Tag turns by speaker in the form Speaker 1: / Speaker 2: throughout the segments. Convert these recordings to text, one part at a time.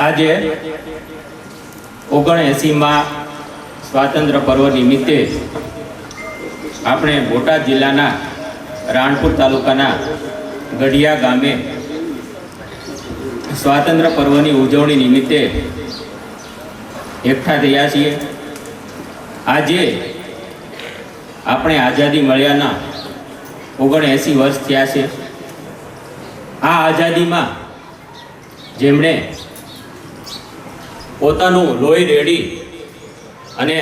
Speaker 1: આજે ઓગણએંસીમાં સ્વાતંત્ર્ય પર્વ નિમિત્તે આપણે બોટાદ જિલ્લાના રાણપુર તાલુકાના ગઢિયા ગામે સ્વાતંત્ર્ય પર્વની ઉજવણી નિમિત્તે એકઠા થયા છીએ. આજે આપણે આઝાદી મળ્યાના ઓગણએંસી વર્ષ થયા છે. આ આઝાદીમાં જેમણે પોતાનું લોહી રેડી અને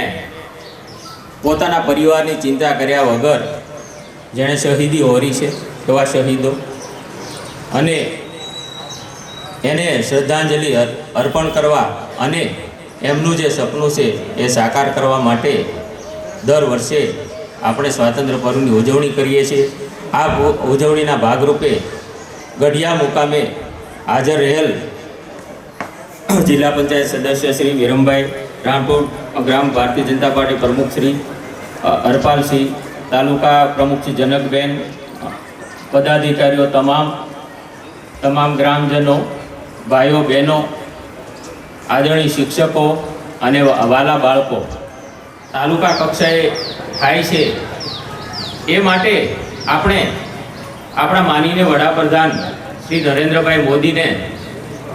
Speaker 1: પોતાના પરિવારની ચિંતા કર્યા વગર જેણે શહીદી હોરી છે, એવા શહીદો. અને એને શ્રદ્ધાંજલિ અર્પણ કરવા અને એમનું જે સપનું છે, એ સાકાર કરવા માટે દર વર્ષે આપણે સ્વાતંત્ર્ય પર્વની ઉજવણી કરીએ છીએ. આ ઉજવણીના ભાગરૂપે ગઢિયા મુકામે હાજર રહેલ જિલ્લા પંચાયત સદસ્ય શ્રી વિરમભાઈ રાણપુર, ગ્રામ ભારતીય જનતા પાર્ટી પ્રમુખ શ્રી હરપાલસિંહ, તાલુકા પ્રમુખ શ્રી જનકબેન પદાધિકારીઓ તમામ તમામ ગ્રામજનો, ભાઈઓ, બહેનો, આદરણીય શિક્ષકો અને વાલા બાળકો. તાલુકા કક્ષાએ થાય છે. એ માટે આપણે આપણા માનીને વડાપ્રધાન શ્રી નરેન્દ્રભાઈ મોદીને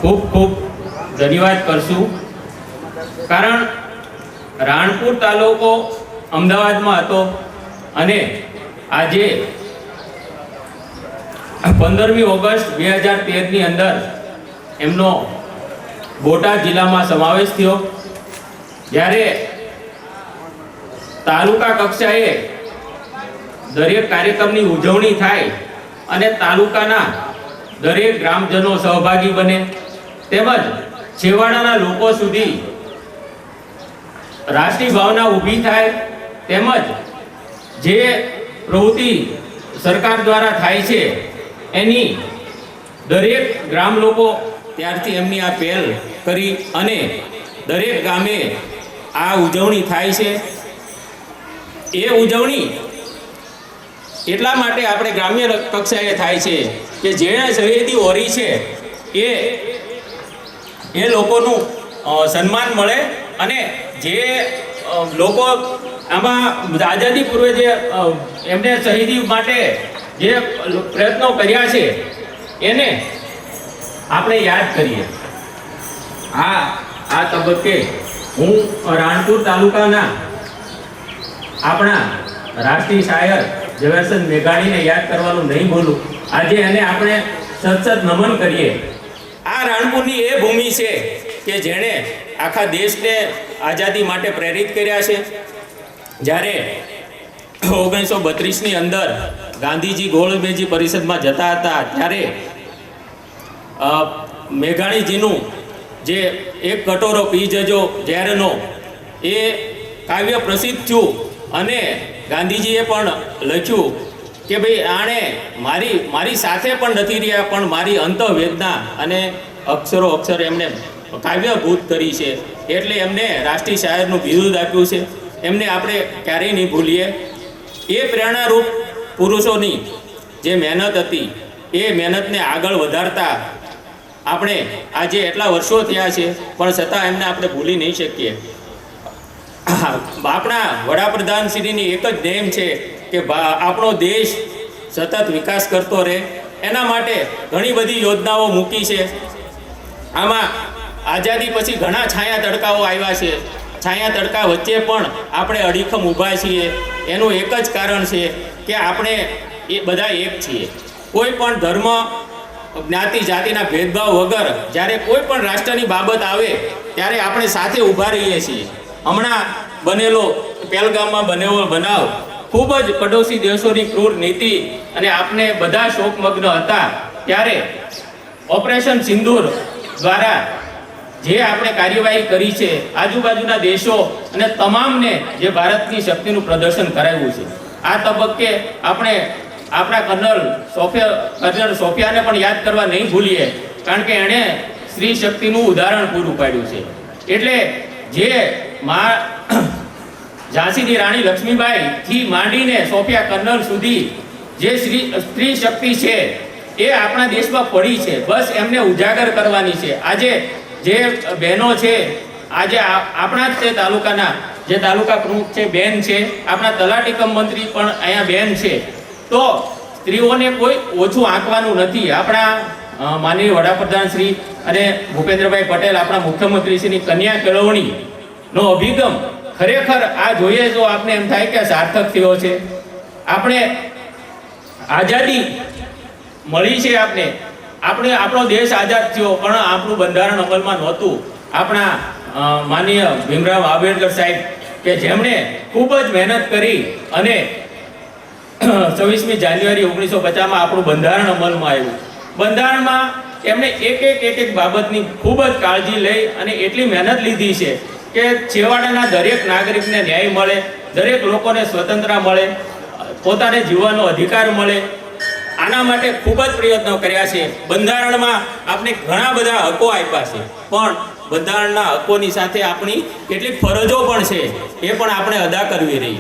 Speaker 1: ખૂબ ખૂબ ધન્યવાદ કરશું. કારણ રાણપુર તાલુકો અમદાવાદમાં હતો અને આજે પંદરમી ઓગસ્ટ બે હજાર તેરની અંદર એમનો બોટાદ જિલ્લામાં સમાવેશ થયો. જ્યારે તાલુકા કક્ષાએ દરેક કાર્યક્રમની ઉજવણી થાય અને તાલુકાના દરેક ગ્રામજનો સહભાગી બને. તેમજ છેવાડાના લોકો સુધી રાષ્ટ્રીય ભાવના ઊભી થાય તેમજ જે પ્રવૃત્તિ સરકાર દ્વારા થાય છે, એની દરેક ગ્રામ લોકો ત્યારથી એમની આ પહેલ કરી અને દરેક ગામે આ ઉજવણી થાય છે. એ ઉજવણી એટલા માટે આપણે ગ્રામ્ય કક્ષાએ થાય છે કે જેણે શહીદી ઓરી છે એ એ લોકોનું સન્માન મળે અને જે લોકો આમાં આઝાદી પૂર્વે જે એમને શહીદી માટે જે પ્રયત્નો કર્યા છે, એને આપણે યાદ કરીએ. આ આ તબક્કે હું રાણપુર તાલુકાના આપણા રાષ્ટ્રીય શાયર ઝવેરચંદ મેઘાણીને યાદ કરવાનું નહીં ભૂલું. આજે એને આપણે સતત નમન કરીએ. આ રાણપુરની એ ભૂમિ છે કે જેણે આખા દેશને આઝાદી માટે પ્રેરિત કર્યા છે. જ્યારે ઓગણીસો બત્રીસની અંદર ગાંધીજી ગોળમેજી પરિષદમાં જતા હતા, ત્યારે મેઘાણીજીનું જે એક કટોરો પી જજો ઝેરનો, એ કાવ્ય પ્રસિદ્ધ થયું અને ગાંધીજીએ પણ લખ્યું કે ભાઈ, આણે મારી મારી સાથે પણ નથી રહ્યા, પણ મારી અંતવેદના અને અક્ષરો અક્ષર એમને કાવ્યભૂત કરી છે. એટલે એમને રાષ્ટ્રીય શાયરનું બિરુદ આપ્યું છે. એમને આપણે ક્યારેય નહીં ભૂલીએ. એ પ્રેરણારૂપ પુરુષોની જે મહેનત હતી, એ મહેનતને આગળ વધારતા આપણે આજે એટલા વર્ષો થયા છે, પણ છતાં એમને આપણે ભૂલી નહીં શકીએ. આપણા વડાપ્રધાન શ્રીની એક જ નેમ છે કે આપણો દેશ સતત વિકાસ કરતો રહે. એના માટે ઘણી બધી યોજનાઓ મૂકી છે. આમાં આઝાદી પછી ઘણા છાયા તડકાઓ આવ્યા છે. છાયા તડકા વચ્ચે પણ આપણે અડીખમ ઊભા છીએ. એનું એક જ કારણ છે કે આપણે એ બધા એક છીએ. કોઈ પણ ધર્મ, જ્ઞાતિ, જાતિના ભેદભાવ વગર જ્યારે કોઈ પણ રાષ્ટ્રની બાબત આવે, ત્યારે આપણે સાથે ઊભા રહીએ છીએ. હમણાં બનેલો પહેલગામમાં બનેલો બનાવ ખૂબ જ પડોશી દેશોની ક્રૂર નીતિ અને આપણે બધા શોકમગ્ન હતા, ત્યારે ઓપરેશન સિંદૂર દ્વારા જે આપણે કાર્યવાહી કરી છે, આજુબાજુના દેશો અને તમામને જે ભારતની શક્તિનું પ્રદર્શન કરાવ્યું છે. આ તબક્કે આપણે આપણા કર્નલ સોફિયા, કર્નલ સોફિયાને પણ યાદ કરવા નહીં ભૂલીએ, કારણ કે એણે સ્ત્રી શક્તિનું ઉદાહરણ પૂરું પાડ્યું છે. એટલે જે મા ઝાંસીની રાણી લક્ષ્મીબાઈ થી માંડીને સોફિયા કર્નલ સુધી જે શ્રી સ્ત્રી શક્તિ છે એ આપણા દેશમાં પડી છે. બસ એમને ઉજાગર કરવાની છે. આજે જે બહેનો છે, આજે આપણા જ તે તાલુકાના, જે તાલુકા પ્રમુખ છે, બેન છે, આપણા તલાટી કમ મંત્રી પણ અહીંયા બેન છે. તો સ્ત્રીઓને કોઈ ઓછું આંકવાનું નથી. આપણા માનનીય વડાપ્રધાન શ્રી અને ભૂપેન્દ્રભાઈ પટેલ, આપણા મુખ્યમંત્રીશ્રીની કન્યા કેળવણીનો અભિગમ ખરેખર આ જોઈએ તો આપને એમ થાય કે સાર્થક થયો છે. આપણે આઝાદી મળી છે આપણે આપણે, આપણો દેશ આઝાદ થયો, પણ આપણું બંધારણ અમલમાં નહોતું. આપણા માનીય ભીમરાવ આંબેડકર સાહેબ, કે જેમણે ખૂબ જ મહેનત કરી અને છવ્વીસમી જાન્યુઆરી ઓગણીસો પચાસમાં આપણું બંધારણ અમલમાં આવ્યું. બંધારણમાં એમણે એક એક એક એક બાબતની ખૂબ જ કાળજી લઈ અને એટલી મહેનત લીધી છે કે છેવાડાના દરેક નાગરિકને ન્યાય મળે, દરેક લોકોને સ્વતંત્રતા મળે, પોતાને જીવવાનો અધિકાર મળે. આના માટે ખૂબ જ પ્રયત્નો કર્યા છે. બંધારણમાં આપણે ઘણા બધા હકો આપ્યા છે. પણ બંધારણના હકોની સાથે આપણી કેટલીક ફરજો પણ છે. એ પણ આપણે અદા કરવી રહી.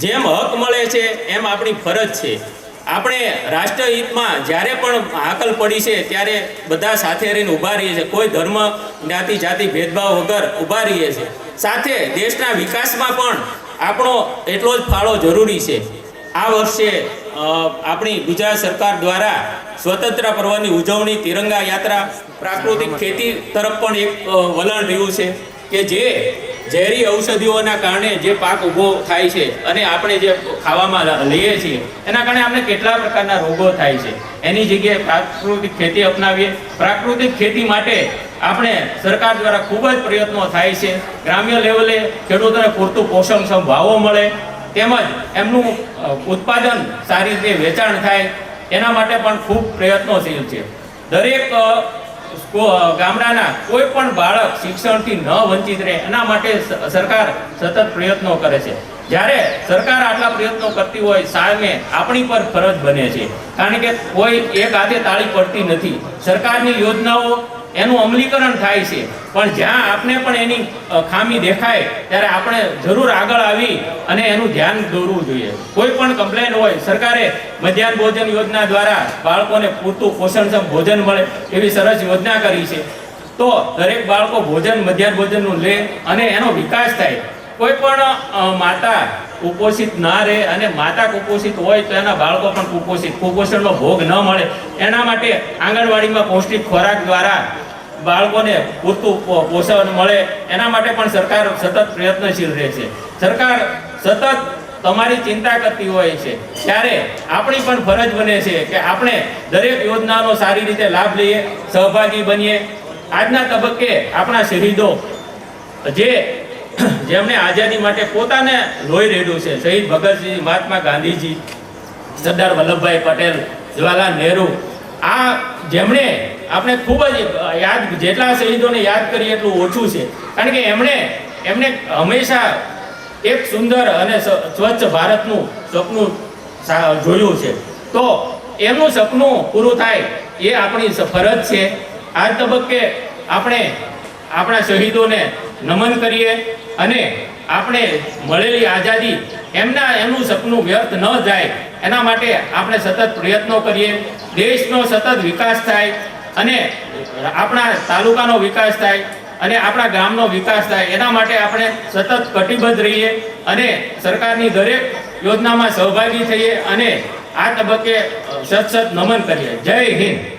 Speaker 1: જેમ હક મળે છે, એમ આપણી ફરજ છે. આપણે રાષ્ટ્રહિતમાં જ્યારે પણ હાકલ પડી છે, ત્યારે બધા સાથે રહીને ઊભા રહીએ છીએ. કોઈ ધર્મ, જ્ઞાતિ, જાતિ, ભેદભાવ વગર ઊભા રહીએ છીએ. સાથે દેશના વિકાસમાં પણ આપણો એટલો જ ફાળો જરૂરી છે. આ વર્ષે આપણી ગુજરાત સરકાર દ્વારા સ્વતંત્ર પર્વની ઉજવણી, તિરંગા યાત્રા, પ્રાકૃતિક ખેતી તરફ પણ એક વલણ રહ્યું છે કે જે ઝેરી ઔષધિઓના કારણે જે પાક ઊભો થાય છે અને આપણે જે ખાવામાં લઈએ છીએ, એના કારણે આપણે કેટલા પ્રકારના રોગો થાય છે. એની જગ્યાએ પ્રાકૃતિક ખેતી અપનાવીએ. પ્રાકૃતિક ખેતી માટે આપણે સરકાર દ્વારા ખૂબ જ પ્રયત્નો થાય છે. ગ્રામ્ય લેવલે ખેડૂતોને પૂરતું પોષણક્ષમ ભાવો મળે. તેમજ એમનું ઉત્પાદન સારી રીતે વેચાણ થાય. એના માટે પણ ખૂબ પ્રયત્નોશીલ છે. દરેક ગામડાના કોઈ પણ બાળક શિક્ષણથી ન વંચિત રહે, એના માટે સરકાર સતત પ્રયત્નો કરે છે. જ્યારે સરકાર આટલા પ્રયત્નો કરતી હોય, સામે આપણી પર ફરજ બને છે. કારણ કે કોઈ એક હાથે તાળી પડતી નથી. સરકારની યોજનાઓ એનું અમલીકરણ થાય છે. પણ જ્યાં આપણે પણ એની ખામી દેખાય, ત્યારે આપણે જરૂર આગળ આવી અને એનું ધ્યાન દોરવું જોઈએ. કોઈ પણ કમ્પ્લેન હોય, સરકારે મધ્યાહન ભોજન યોજના દ્વારા બાળકોને પૂરતું પોષણક્ષમ ભોજન મળે એવી સરસ યોજના કરી છે. તો દરેક બાળકો ભોજન, મધ્યાહન ભોજનનું લે અને એનો વિકાસ થાય. કોઈ પણ માતા કુપોષિત ના રહે અને માતા કુપોષિત હોય તો એના બાળકો પણ કુપોષિત. કુપોષણનો ભોગ ન મળે. એના માટે આંગણવાડીમાં પૌષ્ટિક ખોરાક દ્વારા બાળકોને પૂરતું પોષણ મળે, એના માટે પણ સરકાર સતત પ્રયત્નશીલ રહે છે. સરકાર સતત તમારી ચિંતા કરતી હોય છે. ત્યારે આપણી પણ ફરજ બને છે કે આપણે દરેક યોજનાનો સારી રીતે લાભ લઈએ, સહભાગી બનીએ. આજના તબક્કે આપણા શહીદો, જે જેમણે આઝાદી માટે પોતાને લોહી રેડ્યું છે, શહીદ ભગતસિંહ, મહાત્મા ગાંધીજી, સરદાર વલ્લભભાઈ પટેલ, જવાહરલાલ નહેરુ, આ જેમણે આપણે ખૂબ જ યાદ, જેટલા શહીદોને યાદ કરીએ એટલું ઓછું છે. કારણ કે એમણે એમણે હંમેશા એક સુંદર અને સ્વચ્છ ભારતનું સપનું જોયું છે. તો એમનું સપનું પૂરું થાય એ આપણી ફરજ છે. આ તબક્કે આપણે આપણા શહીદોને નમન કરીએ અને આપણે મળેલી આઝાદી એમના, એમનું સપનું વ્યર્થ ન જાય એના માટે આપણે સતત પ્રયત્નો કરીએ. દેશનો સતત વિકાસ થાય અને આપણા તાલુકાનો વિકાસ થાય અને આપણા ગામનો વિકાસ થાય, એના માટે આપણે સતત કટિબદ્ધ રહીએ અને સરકારની દરેક યોજનામાં સહભાગી થઈએ અને આ તબક્કે સત સત નમન કરીએ. જય હિન્દ.